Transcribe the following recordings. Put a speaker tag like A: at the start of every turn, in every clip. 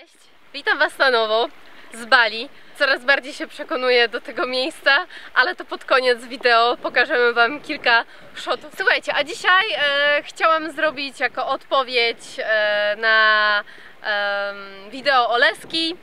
A: Cześć, witam Was na nowo z Bali. Coraz bardziej się przekonuję do tego miejsca, ale to pod koniec wideo pokażemy Wam kilka shotów. Słuchajcie, a dzisiaj e, chciałam zrobić jako odpowiedź e, na e, wideo Oleski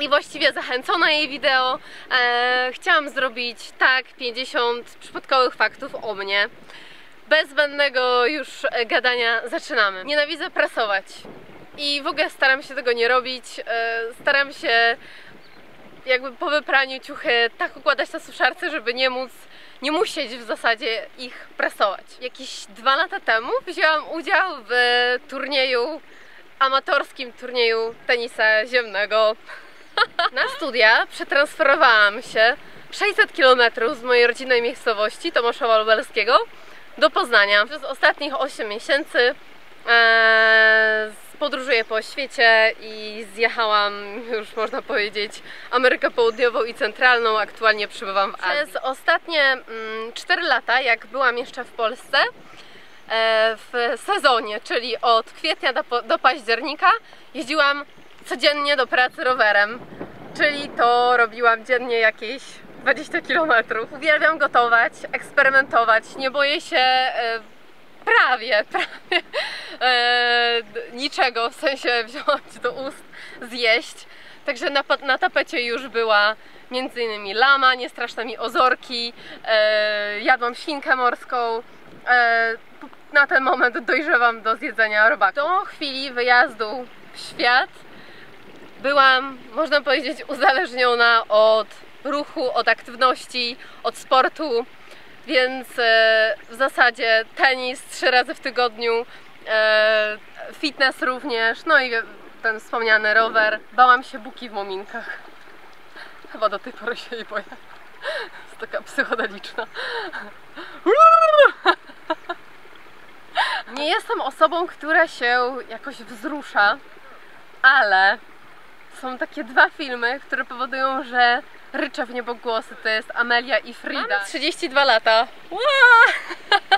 A: i właściwie zachęcona jej wideo. E, chciałam zrobić tak 50 przypadkowych faktów o mnie. Bez zbędnego już gadania zaczynamy. Nienawidzę prasować i w ogóle staram się tego nie robić. E, Staram się jakby po wypraniu ciuchy tak układać na suszarce, żeby nie móc, nie musieć w zasadzie ich prasować. Jakieś dwa lata temu wzięłam udział w turnieju, amatorskim turnieju tenisa ziemnego. Na studia przetransferowałam się 600 km z mojej rodzinnej miejscowości Tomaszowa Lubelskiego do Poznania. Przez ostatnich 8 miesięcy e, podróżuję po świecie i zjechałam już można powiedzieć Amerykę Południową i Centralną, aktualnie przybywam w Azji. Przez ostatnie mm, 4 lata, jak byłam jeszcze w Polsce, e, w sezonie, czyli od kwietnia do, do października, jeździłam codziennie do pracy rowerem, czyli to robiłam dziennie jakieś 20 km. Uwielbiam gotować, eksperymentować, nie boję się e, prawie, prawie e, niczego, w sensie wziąć do ust, zjeść. Także na, na tapecie już była między innymi lama, nie straszne mi ozorki, e, jadłam świnkę morską. E, na ten moment dojrzewam do zjedzenia robaku. Do chwili wyjazdu w świat byłam, można powiedzieć, uzależniona od ruchu, od aktywności, od sportu, więc e, w zasadzie tenis trzy razy w tygodniu, fitness również, no i ten wspomniany rower. Bałam się buki w mominkach. Chyba do tej pory się jej boję. Jest taka psychodeliczna. Nie jestem osobą, która się jakoś wzrusza, ale są takie dwa filmy, które powodują, że ryczę w niebogłosy. To jest Amelia i Frida. Mam 32 lata.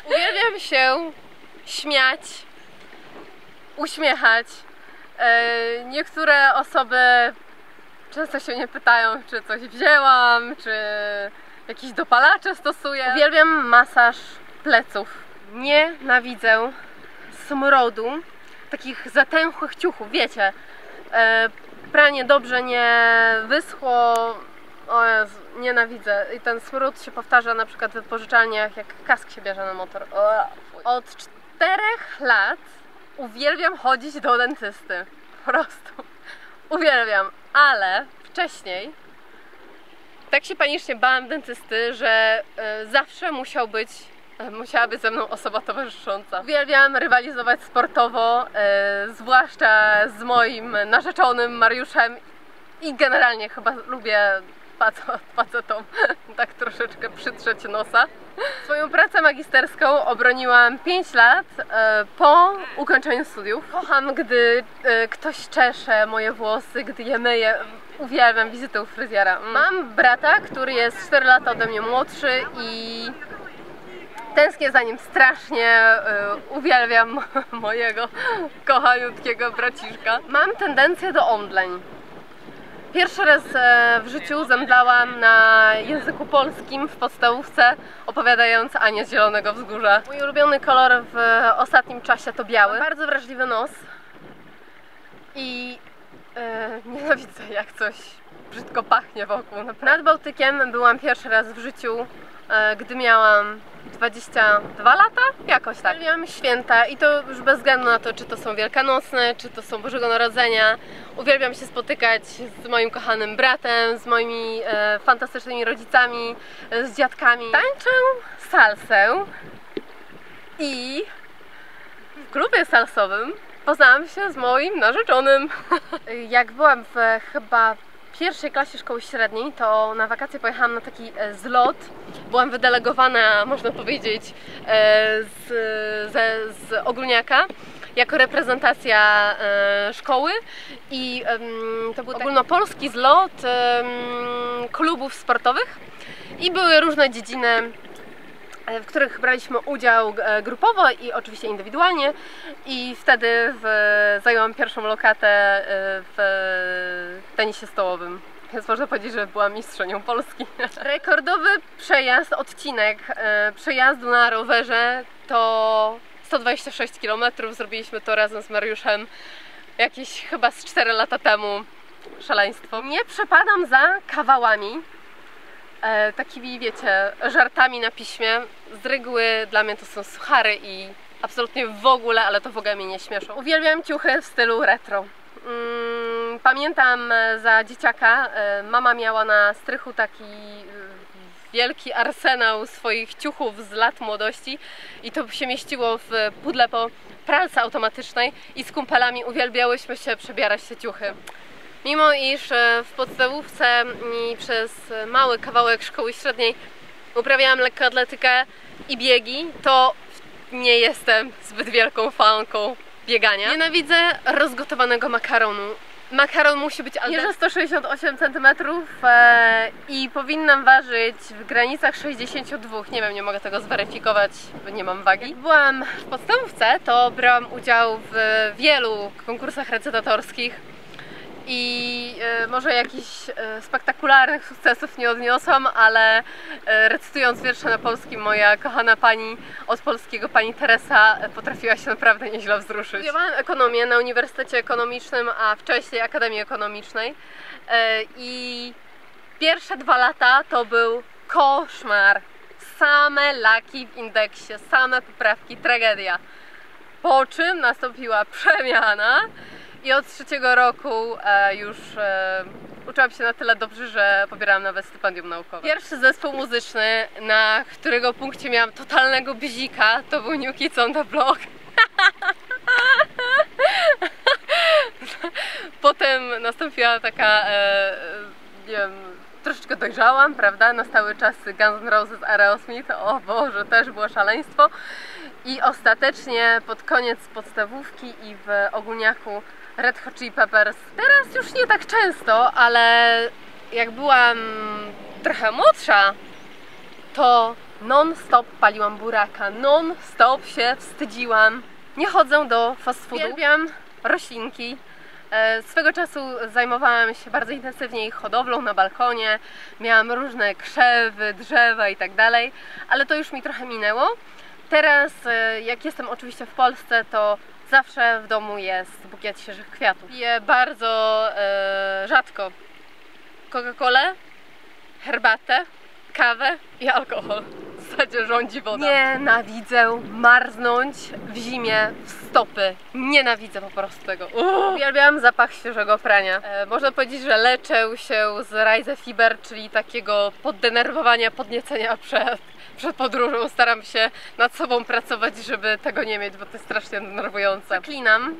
A: Uwielbiam się śmiać, uśmiechać. E, Niektóre osoby często się mnie pytają, czy coś wzięłam, czy jakieś dopalacze stosuję. Uwielbiam masaż pleców. Nienawidzę smrodu takich zatęchłych ciuchów, wiecie. E, pranie dobrze nie wyschło. O Jezu, nienawidzę. I ten smród się powtarza na przykład w wypożyczalniach, jak kask się bierze na motor. Od czterech lat uwielbiam chodzić do dentysty. Po prostu. Uwielbiam. Ale wcześniej tak się panicznie bałam dentysty, że e, zawsze musiał być, e, musiała być ze mną osoba towarzysząca. Uwielbiam rywalizować sportowo, e, zwłaszcza z moim narzeczonym Mariuszem i generalnie chyba lubię fac- facetom tak troszeczkę przytrzeć nosa. Swoją pracę magisterską obroniłam 5 lat e, po ukończeniu studiów. Kocham, gdy e, ktoś czesze moje włosy, gdy je myję. Uwielbiam wizytę u fryzjera. Mam brata, który jest 4 lata ode mnie młodszy i tęsknię za nim strasznie. e, Uwielbiam mojego kochaniutkiego braciszka. Mam tendencję do omdleń. Pierwszy raz e, w życiu zemdlałam na języku polskim w podstawówce, opowiadając Anię z Zielonego Wzgórza. Mój ulubiony kolor w ostatnim czasie to biały. Bardzo wrażliwy nos i e, nienawidzę jak coś brzydko pachnie wokół. Nad Bałtykiem byłam pierwszy raz w życiu, e, gdy miałam 22 lata? Jakoś tak. Uwielbiam święta i to już bez względu na to, czy to są wielkanocne, czy to są Bożego Narodzenia. Uwielbiam się spotykać z moim kochanym bratem, z moimi e, fantastycznymi rodzicami, e, z dziadkami. Tańczę salsę i w klubie salsowym poznałam się z moim narzeczonym. Jak byłam w chyba pierwszej klasie szkoły średniej, to na wakacje pojechałam na taki e, zlot. Byłam wydelegowana, można powiedzieć, e, z, ze, z Ogólniaka jako reprezentacja e, szkoły i to był ogólnopolski zlot klubów sportowych i były różne dziedziny w których braliśmy udział e, grupowo i oczywiście indywidualnie i wtedy w, zajęłam pierwszą lokatę e, w tenisie stołowym. Więc można powiedzieć, że byłam mistrzenią Polski. Rekordowy przejazd, odcinek e, przejazdu na rowerze to 126 km. Zrobiliśmy to razem z Mariuszem jakieś chyba z 4 lata temu. Szaleństwo. Nie przepadam za kawałami, e, takimi wiecie, żartami na piśmie. Z reguły dla mnie to są suchary i absolutnie w ogóle, ale to w ogóle mnie nie śmieszą. Uwielbiam ciuchy w stylu retro. Mm, pamiętam e, za dzieciaka, e, mama miała na strychu taki e, wielki arsenał swoich ciuchów z lat młodości i to się mieściło w pudle po pralce automatycznej i z kumpelami uwielbiałyśmy się przebierać te ciuchy. Mimo iż w podstawówce i przez mały kawałek szkoły średniej uprawiałam lekkoatletykę i biegi, to nie jestem zbyt wielką fanką biegania. Nienawidzę rozgotowanego makaronu. Makaron musi być mierze 168 cm e, i powinnam ważyć w granicach 62. Nie wiem, nie mogę tego zweryfikować, bo nie mam wagi. Jak byłam w podstawówce, to brałam udział w wielu konkursach recytatorskich i e, może jakichś e, spektakularnych sukcesów nie odniosłam, ale e, recytując wiersze na polskim moja kochana pani od polskiego, pani Teresa potrafiła się naprawdę nieźle wzruszyć. Studiowałam ekonomię na Uniwersytecie Ekonomicznym, a wcześniej Akademii Ekonomicznej i pierwsze dwa lata to był koszmar. Same laki w indeksie, same poprawki, tragedia. Po czym nastąpiła przemiana i od trzeciego roku e, już e, uczyłam się na tyle dobrze, że pobierałam nawet stypendium naukowe. Pierwszy zespół muzyczny, na którego punkcie miałam totalnego bzika, to był New Kids on the Block. Potem nastąpiła taka, e, nie wiem, troszeczkę dojrzałam, prawda, na stały czas Guns N' Roses, Aerosmith, o Boże, też było szaleństwo. I ostatecznie pod koniec podstawówki i w ogólniaku Red Hot Chili Peppers. Teraz już nie tak często, ale jak byłam trochę młodsza, to non-stop paliłam buraka, non-stop się wstydziłam. Nie chodzę do fast foodu. Uwielbiam roślinki. E, swego czasu zajmowałam się bardzo intensywnie ich hodowlą na balkonie. Miałam różne krzewy, drzewa i tak dalej, ale to już mi trochę minęło. Teraz, e, jak jestem oczywiście w Polsce, to zawsze w domu jest bukiet świeżych kwiatów. Piję bardzo e, rzadko Coca-Colę, herbatę, kawę i alkohol. W zasadzie rządzi woda. Nienawidzę marznąć w zimie w stopy. Nienawidzę po prostu tego. Uuu. Uwielbiam zapach świeżego prania. E, można powiedzieć, że leczę się z Rise Fiber, czyli takiego poddenerwowania, podniecenia przed przed podróżą staram się nad sobą pracować, żeby tego nie mieć, bo to jest strasznie denerwujące. Klinam.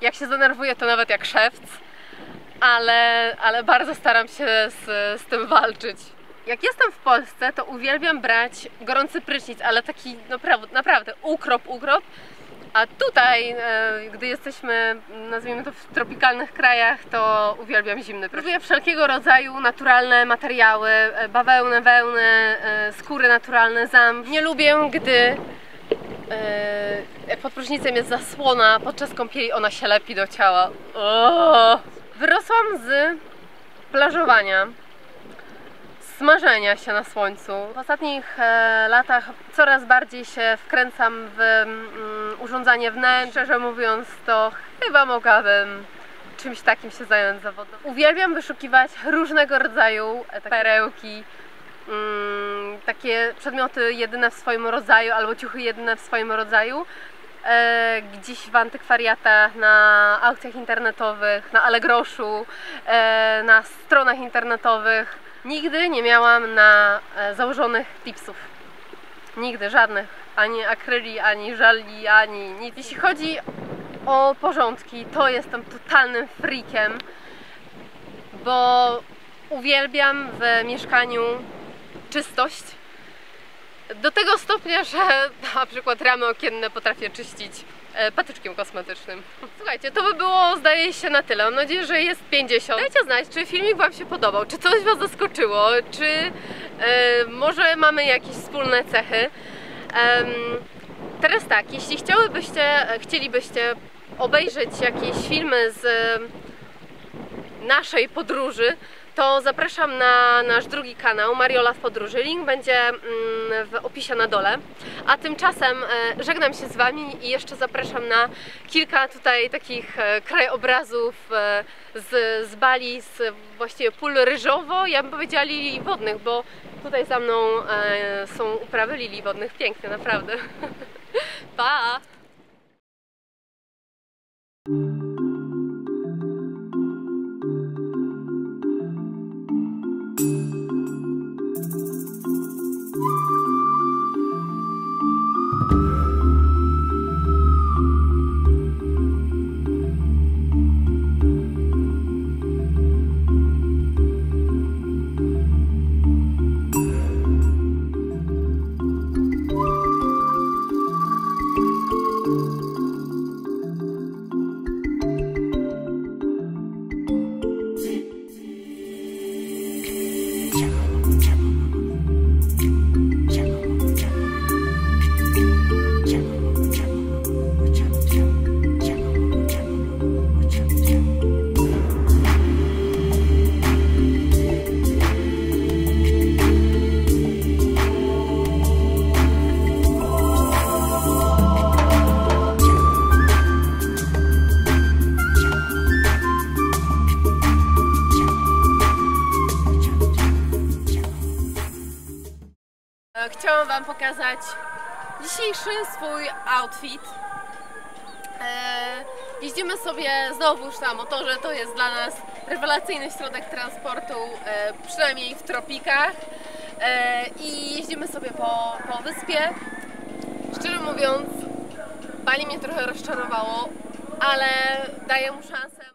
A: Jak się zdenerwuję, to nawet jak szewc, ale, ale bardzo staram się z, z tym walczyć. Jak jestem w Polsce, to uwielbiam brać gorący prysznic, ale taki naprawdę, naprawdę ukrop, ukrop, a tutaj, e, gdy jesteśmy, nazwijmy to w tropikalnych krajach, to uwielbiam zimny prysznic. Lubię wszelkiego rodzaju naturalne materiały, e, bawełnę, wełnę, e, skóry naturalne, zamb. Nie lubię, gdy pod prysznicem jest zasłona, podczas kąpieli ona się lepi do ciała. Wyrosłam z plażowania smażenia się na słońcu. W ostatnich e, latach coraz bardziej się wkręcam w mm, urządzanie wnętrz. Szczerze mówiąc, to chyba mogłabym czymś takim się zająć zawodowo. Uwielbiam wyszukiwać różnego rodzaju e, perełki, mm, takie przedmioty jedyne w swoim rodzaju albo ciuchy jedyne w swoim rodzaju. E, gdzieś w antykwariatach, na aukcjach internetowych, na Allegroszu, na stronach internetowych Nigdy nie miałam na e, założonych tipsów. Nigdy, żadnych. Ani akryli, ani żali, ani nic. Jeśli chodzi o porządki, to jestem totalnym freakiem, bo uwielbiam w mieszkaniu czystość. Do tego stopnia, że na przykład ramy okienne potrafię czyścić patyczkiem kosmetycznym. Słuchajcie, to by było zdaje się na tyle. Mam nadzieję, że jest 50. Dajcie znać, czy filmik Wam się podobał, czy coś Was zaskoczyło, czy E, może mamy jakieś wspólne cechy. Em, teraz tak, jeśli chciałybyście, chcielibyście obejrzeć jakieś filmy z naszej podróży, to zapraszam na nasz drugi kanał Mariola w podróży. Link będzie mm, w opisie na dole. A tymczasem e, żegnam się z Wami i jeszcze zapraszam na kilka tutaj takich e, krajobrazów e, z, z Bali, z właściwie pól ryżowo, ja bym powiedziała lilii wodnych, bo tutaj za mną są uprawy lilii wodnych. Piękne, naprawdę. pa! Pokazać dzisiejszy swój outfit. E, jeździmy sobie znowuż na motorze, to jest dla nas rewelacyjny środek transportu, e, przynajmniej w tropikach. E, I jeździmy sobie po, po wyspie. Szczerze mówiąc, Bali mnie trochę rozczarowało, ale daję mu szansę.